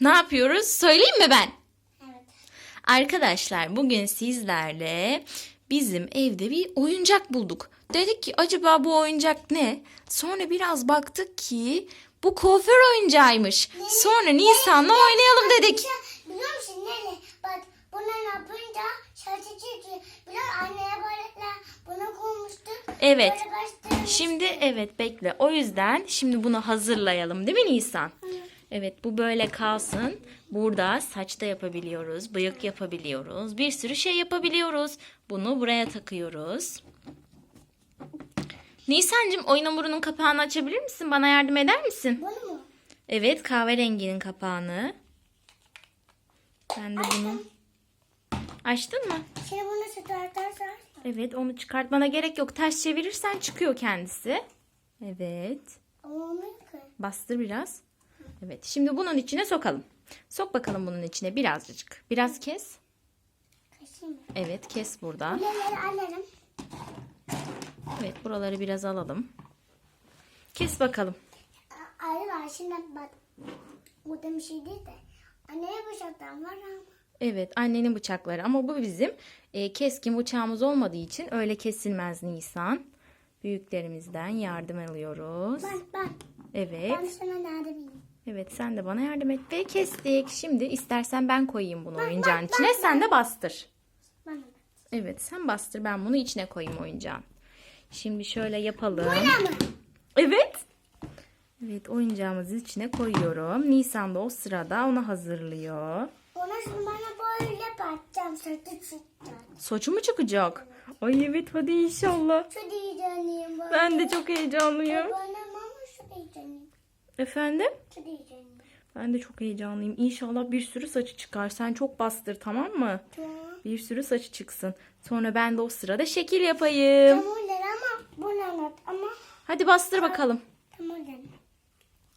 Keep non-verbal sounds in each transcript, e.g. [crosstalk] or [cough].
Ne yapıyoruz? Söyleyeyim mi ben? Evet. Arkadaşlar bugün sizlerle bizim evde bir oyuncak bulduk. Dedik ki acaba bu oyuncak ne? Sonra biraz baktık ki bu kuaför oyuncağıymış. Sonra Nisan'la oynayalım dedik. Biliyor musun Nene? Bak bunu yapınca şarkı. Biliyor anneye böyle bunu koymuştuk. Evet. Şimdi evet bekle. O yüzden şimdi bunu hazırlayalım değil mi Nisan? Evet bu böyle kalsın. Burada saçta yapabiliyoruz, bıyık yapabiliyoruz, bir sürü şey yapabiliyoruz. Bunu buraya takıyoruz. Nisan'cığım oyun hamurunun kapağını açabilir misin? Bana yardım eder misin? Bunu mu? Evet kahverenginin kapağını. Ben de bunu... Açtın mı? Şimdi bunu çıkartarsan. Evet onu çıkartmana gerek yok. Ters çevirirsen çıkıyor kendisi. Evet. Ama olmuyor ki. Bastır biraz. Evet. Şimdi bunun içine sokalım. Sok bakalım bunun içine birazcık. Biraz kes. Kaşıyım. Evet kes burada. Neleri alırım. Evet buraları biraz alalım. Kes bakalım. Ayrı var şimdi bak. Bu da bir şey değil de. Anneye bıçaktan var ama. Evet annenin bıçakları ama bu bizim e, keskin bıçağımız olmadığı için öyle kesilmez Nisan. Büyüklerimizden yardım alıyoruz. Ben ben. Evet. Ben sana nerede bileyim. Evet sen de bana yardım et ve kestik. Şimdi istersen ben koyayım bunu oyuncağın içine. Sen de bastır. Bana. Evet sen bastır ben bunu içine koyayım oyuncağın. Şimdi şöyle yapalım. Evet. Evet oyuncağımızı içine koyuyorum. Nisan da o sırada onu hazırlıyor. Ona şimdi bana böyle bakacağım. Sırtı çıktı. Saçı mı çıkacak? Ay evet hadi inşallah. Diyeceğim bana. Ben de çok heyecanlıyım. Bana mama şu diyeceğim. Efendim? Ben de çok heyecanlıyım. İnşallah bir sürü saçı çıkar. Sen çok bastır tamam mı? Tamam. Bir sürü saçı çıksın. Sonra ben de o sırada şekil yapayım. Tamam ama bunu anlat ama Hadi bastır bakalım. tamam.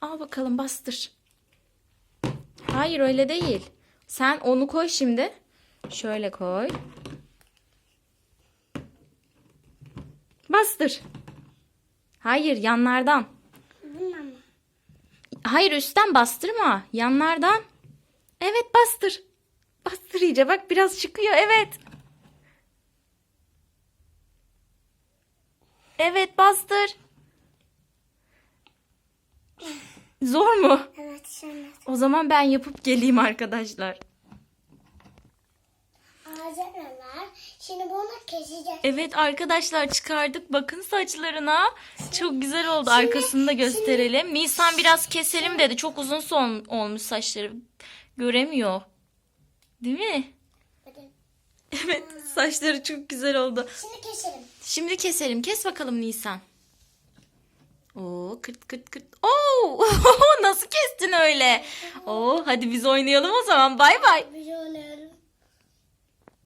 Al bakalım bastır. Hayır öyle değil. Sen onu koy şimdi. Şöyle koy. Bastır. Hayır yanlardan. Bilmem. Hayır üstten bastırma. Yanlardan. Evet bastır. Bastır iyice bak biraz çıkıyor evet. Evet bastır. Zor mu? Evet şimdi. O zaman ben yapıp geleyim arkadaşlar. Ağzınalar. Şimdi bunu keseceğiz. Evet arkadaşlar çıkardık. Bakın saçlarına. Çok güzel oldu. Arkasını da gösterelim. Nisan biraz keselim dedi. Çok uzun son olmuş saçları. Göremiyor. Değil mi? Evet saçları çok güzel oldu. Şimdi keselim. Şimdi keselim. Kes bakalım Nisan. Oo kırt kırt kırt. Oo [laughs] nasıl kestin öyle? Oo hadi biz oynayalım o zaman. Bay bay.